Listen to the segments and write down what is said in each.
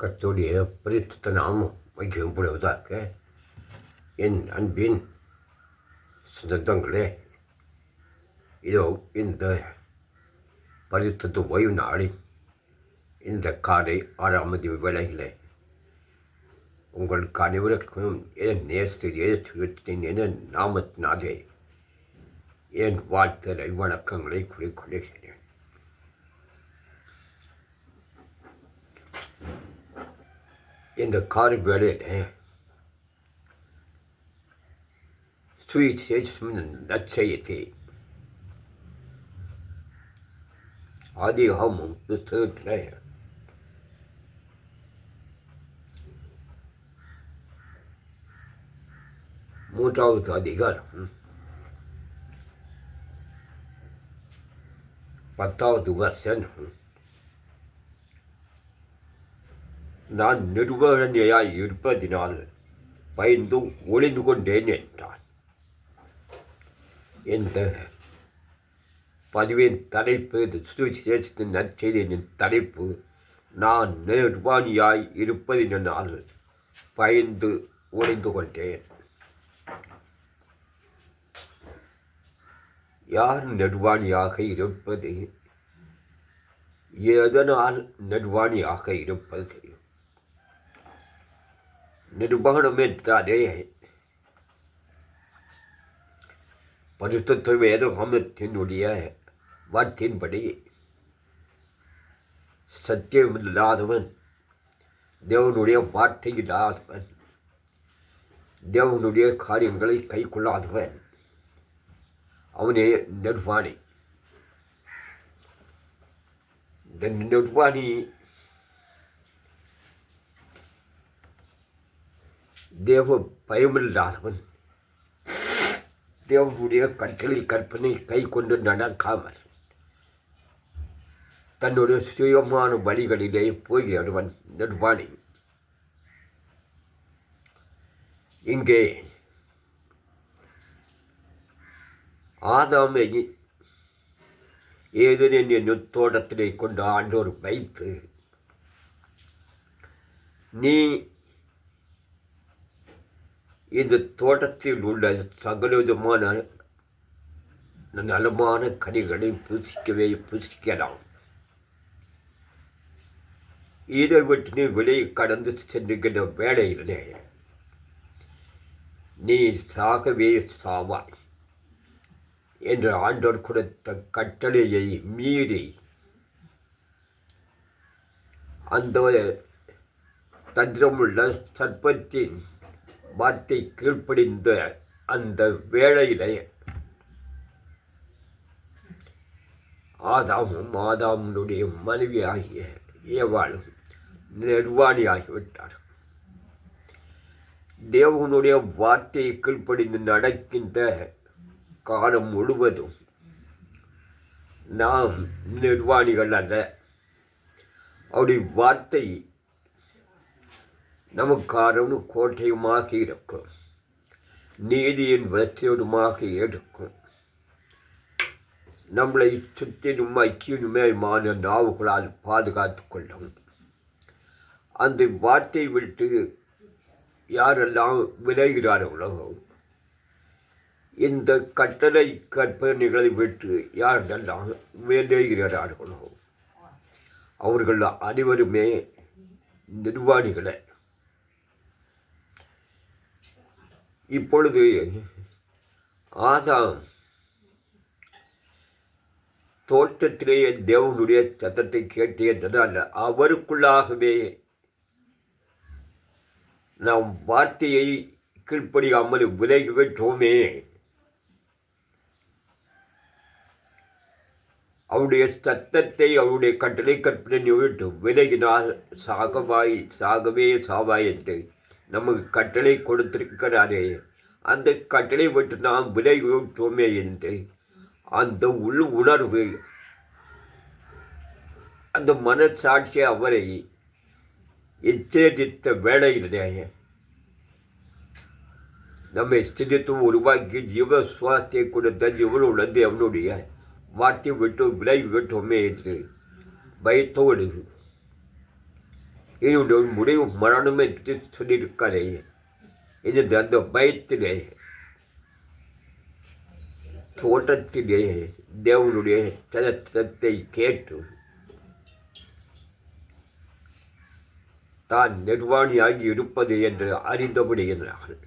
கர்த்தருடைய பரிசுத்த நாமம் வைக்கப்படுவதாக என் அன்பின் சொந்தங்களே இதோ இந்த பரிசுத்த ஓய்வு நாளில் இந்த காலை ஆறாம் தேதி வேளையில் உங்களுக்கு அனைவருக்கும் என் நேசத்தில் இயேசுவின் என நாமத்தினாலே என் வாழ்த்தலை வணக்கங்களை குறிக்கொள்கிறேன் in the curry bread. Eh? Sweet judgment, natchayate. आदि हम दूसरे रहे हैं मोटा उत्तराधिकार पत्ता दुगा सेन हूँ நான் நிர்வகனையாய் இருப்பதினால் பயந்து ஒளிந்து கொண்டேன் என்றான். இந்த பதிவின் தலைப்பு இந்த சுவிசேஷத்தின் நற்செய்தியின் தலைப்பு நான் நிர்வாணியாய் இருப்பதினால் பயந்து ஒளிந்து கொண்டேன். யார் நெடுவாணியாக இருப்பது? எதனால் நெடுவாணியாக இருப்பது? நிர்வாணம் என்றாலே பரிசுத்த வேதகாமத்தினுடைய வார்த்தையின்படி சத்தியமில்லாதவன் தேவனுடைய வார்த்தை இல்லாதவன் தேவனுடைய காரியங்களை கை கொள்ளாதவன் அவனே நிர்வாணி இந்த நிர்வாணி தேவ பயமில்லாதவன். தேவனுடைய கட்டளை கற்பனை கை கொண்டு நடக்காமல் தன்னுடைய சுயமான வழிகளிலே போகிறவன் நிர்வாணி இங்கே ஆதாமை ஏதேன் என்னும் கொண்டு ஆண்டோர் வைத்து நீ இந்த தோட்டத்தில் உள்ள சகலவிதமான நலமான கனிகளை புசிக்கவே புசிக்கலாம். இதை விட்டு நீ வெளியே கடந்து சென்றுகிற வேலையிலே நீ சாகவே சாவாய் என்று ஆண்டோர் கொடுத்த கட்டளையை மீறி அந்த தந்திரமுள்ள சர்ப்பத்தின் வார்த்தை கீழ்ப்படிந்த அந்த வேளையிலே ஆதாமும் ஆதாமனுடைய மனைவி ஆகிய ஏவாளும் நிர்வாணியாகிவிட்டார் தேவனுடைய வார்த்தையை கீழ்ப்படிந்து நடக்கின்ற காலம் முழுவதும் நாம் நிர்வாணிகள் அல்ல. அவருடைய வார்த்தை நமக்காரனு கோட்டையுமாக இருக்கும். நீதியின் வளர்ச்சியுமாக இருக்கும். நம்மளை சுற்றிலும் ஐக்கியனுமேமான நாவுகளால் பாதுகாத்து கொள்ளும். அந்த வார்த்தை விட்டு யாரெல்லாம் விளைகிறார்களோ இந்த கட்டளை கற்பனைகளை விட்டு யாரெல்லாம் விளைகிறார்களோ அவர்கள் அனைவருமே நிர்வாணிகளை. இப்பொழுது ஆதாம் தோட்டத்திலேயே தேவனுடைய சத்தத்தை கேட்டு என்றதால் அவருக்குள்ளாகவே நாம் வார்த்தையை கீழ்ப்படியாமல் விலகி விட்டோமே. அவருடைய சத்தத்தை அவருடைய கட்டளை கற்பனை விட்டு விலகினால் சாகவாய் சாகவே சாவாய் என்று நமக்கு கட்டளை கொடுத்திருக்கிறாரே. அந்த கட்டளை விட்டு நாம் விலகி என்று அந்த உள் உணர்வு அந்த மனசாட்சி அவரை எச்சரித்த வேளையிலே நம்மை சிந்தித்து உருவாக்கி ஜீவ சுவாசத்தை கொடுத்த ஜீவனுடன் அவனுடைய வார்த்தை விட்டு விலை விட்டோமே என்று பயத்தோடு இதனுடைய முடிவு மரணம் என்று சொல்லியிருக்காரே இது அந்த பயத்திலே தோட்டத்திலே தேவனுடைய சரித்திரத்தை கேட்டு தான் நிர்வாணியாகி இருப்பது என்று அறிந்தபடுகிறார்கள்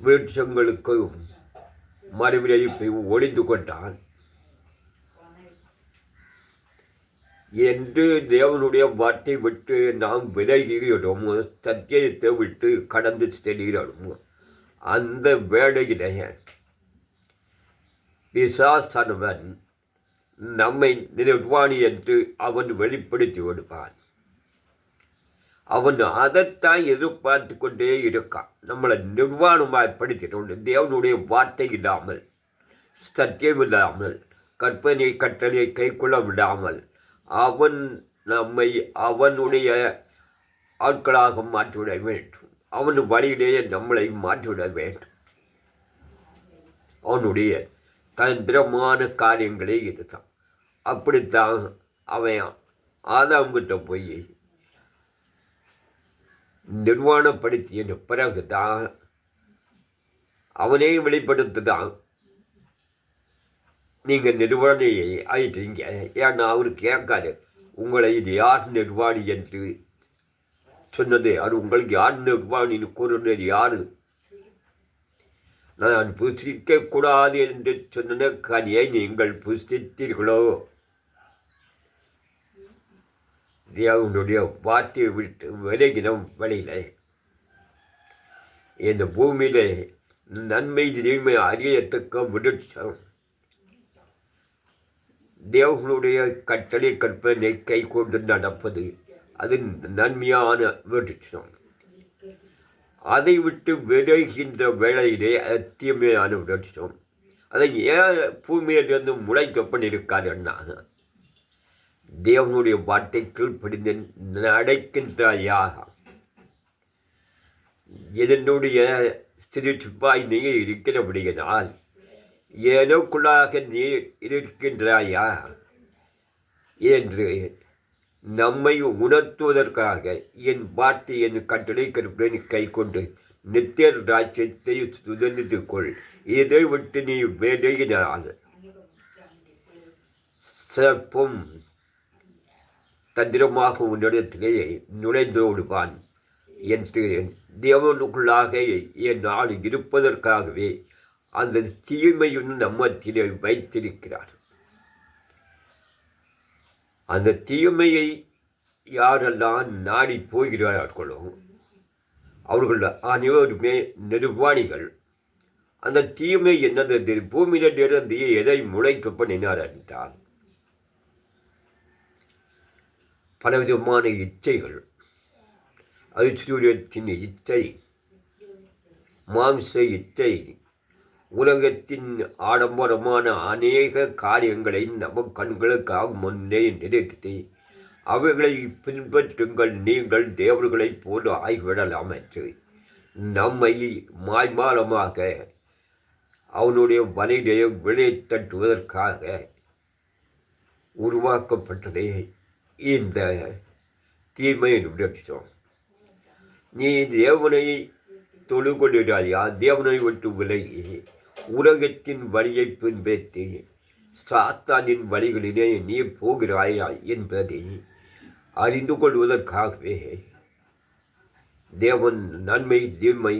விருட்சங்களுக்கும் மறுவிலை ஒளிந்து கொண்டான் என்று தேவனுடைய வார்த்தை விட்டு நாம் விலகிறோம் சத்தியத்தை விட்டு கடந்து செல்கிறோம். அந்த வேலையிலேயே பிசாசானவன் நம்மை நிர்வாணி என்று அவன் வெளிப்படுத்தி விடுவான். அவன் அதைத்தான் எதிர்பார்த்து கொண்டே இருக்கான். நம்மளை நிர்வாணமாய் தேவனுடைய வார்த்தை இல்லாமல் சத்தியம் இல்லாமல் கற்பனை கட்டளை கைக்குள்ள விடாமல் அவன் நம்மை அவனுடைய ஆட்களாக மாற்றிவிட வேண்டும். அவன் வழியிலேயே நம்மளை மாற்றிவிட வேண்டும். அவனுடைய தந்திரமான காரியங்களே இதுதான். அப்படித்தான் அவன் ஆதாம்கிட்ட போய் நிர்வாணப்படுத்திய பிறகு தான் அவனே வெளிப்படுத்துதான். நீங்கள் நிர்வாணியை ஆயிட்டீங்க ஏன்னா அவர் கேட்காரு உங்களை இது யார் நிர்வாணி என்று சொன்னது? அது உங்களுக்கு யார் நிர்வாணின்னு கூறுனது யார்? நான் புசிக்கக்கூடாது என்று சொன்ன கனியை நீங்கள் புசித்தீர்களோ? தேவனுடைய வார்த்தையை விட்டு விலகினோம் வழியில். இந்த பூமியில நன்மை தீமை அறியத்தக்க முடிச்சோம் தேவர்களுடைய கட்டளை கற்பனை கை கொண்டு நடப்பது அது நன்மையான விடுச்சம் அதை விட்டு விளைகின்ற வேளையிலே அத்தியமையான விடுச்சம் அதை ஏன் பூமியிலிருந்து முளைக்கப்பட்டிருக்காருன்னா தேவனுடைய வார்த்தைக்குள் பிடிந்து நடக்கின்ற யாகம் இதனுடைய சிறு சிப்பாய் நீங்கள் இருக்கிறபடியினால் ஏனோக்குள்ளாக நீ இருக்கின்றாயா? என்று நம்மை உணர்த்துவதற்காக என் பாட்டு என் கட்டளை கருப்புடன் கை கொண்டு நித்திய ராஜ்யத்தை சுதந்தித்து கொள். இதை விட்டு நீ விலகினால் சிறப்பும் தந்திரமாக உன்னிடத்திலேயே நுழைந்து விடுவான். என்று தேவனுக்குள்ளாக என் நாடு இருப்பதற்காகவே அந்த தீமையும் நம்மத்திலே வைத்திருக்கிறார். அந்த தீமையை யாரெல்லாம் நாடி போகிறார்களோ அவர்கள் அனைவருமே நிர்வாணிகள் அந்த தீமை என்னது? பூமியிலிருந்து எதை முளைக்க பண்ணினார் என்றால் பலவிதமான இச்சைகள் ஐஸ்வர்யத்தின் இச்சை மாம்ச இச்சை உலகத்தின் ஆடம்பரமான அநேக காரியங்களை நம் கண்களுக்காக முன்னே நிறுத்தி அவைகளை பின்பற்றுங்கள். நீங்கள் தேவர்களைப் போல ஆய்விடலாம் என்று நம்மை மாய்மாலமாக அவனுடைய வலையிலே விலை தட்டுவதற்காக உருவாக்கப்பட்டதே இந்த தீமையை விடுச்சோம் நீ தேவனை தொழுகொள்கிறாயா தேவனை விட்டு விலகி உலகத்தின் வழியை பின்பற்றி சாத்தானின் வழிகளிலே நீ போகிறாயா என்பதை அறிந்து கொள்வதற்காகவே தேவன் நன்மை தீமை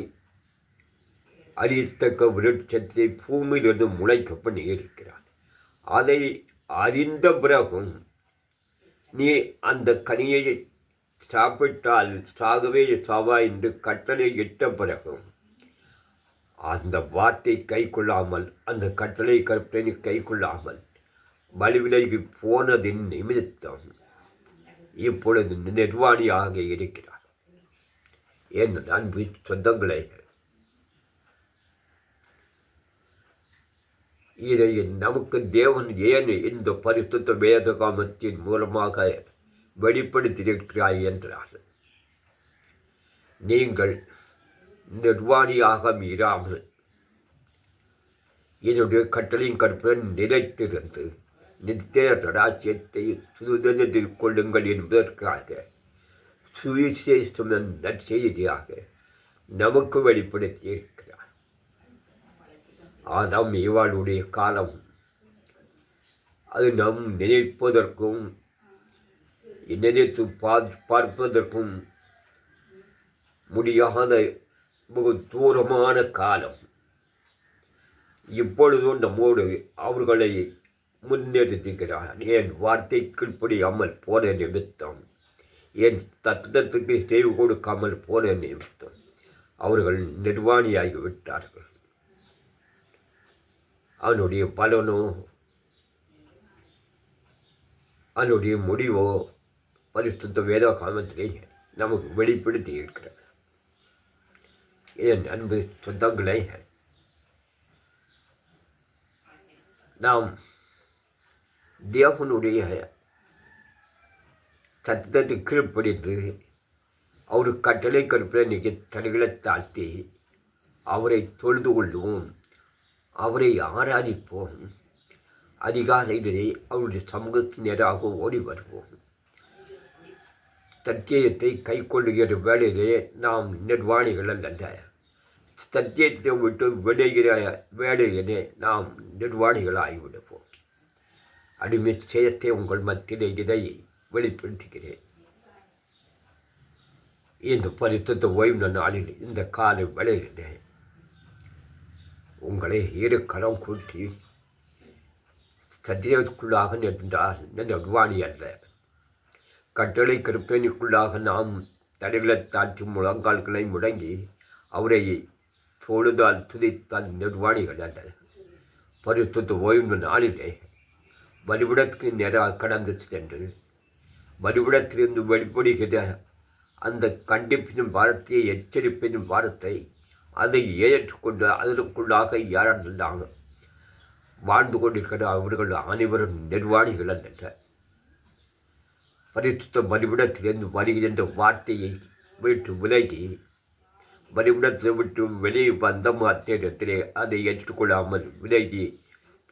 அறியத்தக்க விருட்சத்தை பூமியிலிருந்து முளைக்க பண்ணி இருக்கிறான் அதை அறிந்த பிறகும் நீ அந்த கனியை சாப்பிட்டால் சாகவே சாவா என்று கட்டளை இட்ட பிறகும் அந்த வார்த்தை கை கொள்ளாமல் அந்த கட்டளை கற்பனை கை கொள்ளாமல் வலுவிலகி போனதின் நிமித்தம் இப்பொழுது நிர்வாணியாக இருக்கிறார். என் அன்பு சொந்தங்களை. இதை நமக்கு தேவன் ஏன் இந்த பரிசுத்த வேத காமத்தின் மூலமாக வெளிப்படுத்தியிருக்கிறாய் என்றார் நீங்கள் நிர்வாணியாக மீறாமல் என்னுடைய கட்டளையின் கற்பனை நிலைத்திருந்து நித்திய ராஜ்யத்தை சுதந்திரத்தில் கொள்ளுங்கள் என்பதற்காக சுவிசேஷம் நற்செய்தியாக நமக்கு வெளிப்படுத்தி இருக்கிறார் ஆதாம் இவாளுடைய காலம் அது நம் நினைப்பதற்கும் நினைத்து பார்ப்பதற்கும் முடியாத மிக தூரமான காலம் இப்பொழுதும் நம்மோடு அவர்களை முன்னெடுத்துக்கிறார் என் வார்த்தைக்குள்படியாமல் போன நிமித்தம் என் தத்துவத்துக்கு செய்வு கொடுக்காமல் போன நிமித்தம் அவர்கள் நிர்வாணியாகி விட்டார்கள். அவனுடைய பலனோ அதனுடைய முடிவோ பரிசுத்த வேத காலத்திலே நமக்கு வெளிப்படுத்தி இருக்கிறார் என் அன்பு சொந்தங்களை நாம் தேவனுடைய சத்தத்தை கீழ்ப்படித்து அவர் கட்டளை கற்பனைக்கு தடைகளை தாழ்த்தி அவரை தொழுது கொள்வோம் அவரை ஆராதிப்போம் அதிகாலையிலே அவருடைய சமூகத்தின் நேராக ஓடி வருவோம் சத்தியத்தை கை கொள்ளுகிற வேலையிலே நாம் நிர்வாணிகள் அல்ல. சத்தியத்தை விட்டு விடுகிற வேலையிலே நாம் நிர்வாணிகள் ஆகிவிடுவோம் அடிமை செய்யத்தை உங்கள் மத்தியிலே இதை வெளிப்படுத்துகிறேன். இந்த பரிசுத்த ஓய்வு நாளில் இந்த காலை விளையிலே உங்களை இரு களம் கூட்டி சத்தியத்துக்குள்ளாக நின்றால் நிர்வாணி அல்ல. கட்டளை கருப்பேனிக்குள்ளாக நாம் தடைகளை தாற்றி முழங்கால்களை முடங்கி அவரை தொழுதால் துதித்தால் நிர்வாணிகள் அல்ல பரிசுத்த ஓய்வு நாளிலே வலிவிடத்துக்கு நேராக கடந்து சென்று வலிவிடத்திலிருந்து வெளிப்படுகிற அந்த கண்டிப்பினும் வாரத்தை எச்சரிப்பினும் வாரத்தை அதை ஏற்றுக்கொண்டு அதற்குள்ளாக யாராஇருந்தாங்க வாழ்ந்து கொண்டிருக்கிற அவர்கள் அனைவரும் நிர்வாணிகள் அல்ல பரிசுத்த மறுவிடத்திலிருந்து வருகின்ற வார்த்தையை விட்டு விலகி மறுவிடத்தை விட்டு வெளியே வந்த மாத்திரத்திலே அதை ஏற்றுக்கொள்ளாமல் விலகி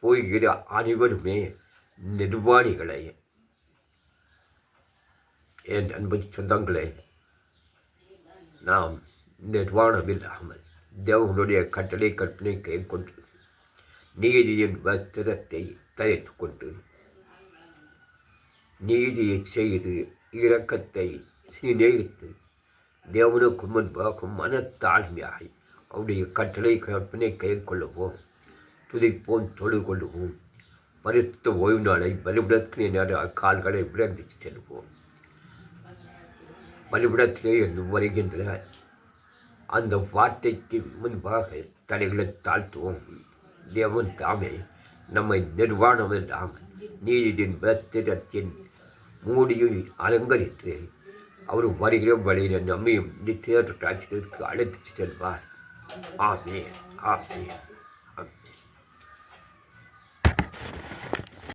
போகிற அனைவருமே நிர்வாணிகளை. என் அன்பு சொந்தங்களே நாம் நிர்வாணம் இல்லாமல் தேவனுடைய கட்டளை கற்பனை கை கொண்டு நீதியின் வஸ்திரத்தை தயத்து கொண்டு நீதியை செய்து இரக்கத்தை சிநேகித்து தேவனுக்கு முன்பாக மனத்தாழ்மையாக அவருடைய கட்டளை கற்பனை கை கொள்ளுவோம் துதிப்போம் தொழு கொள்ளுவோம் பரிசுத்த ஓய்வு நாளை பலிபிடத்திலே நேர கால்களை விளந்து செல்வோம். பலிபிடத்திலே என்று வருகின்ற அந்த வார்த்தைக்கு முன்பாக தலைகளை தாழ்த்துவோம். தேவன் தாமே நம்மை நிர்வாணம் இல்லாமல் நீதியின் பத்திரத்தின் மூடியும் அலங்கரித்து அவர் வருகிற வழியில் நம்மையும் நித்திய ராட்சியத்திற்கு அழைத்து செல்வார். ஆமே ஆமே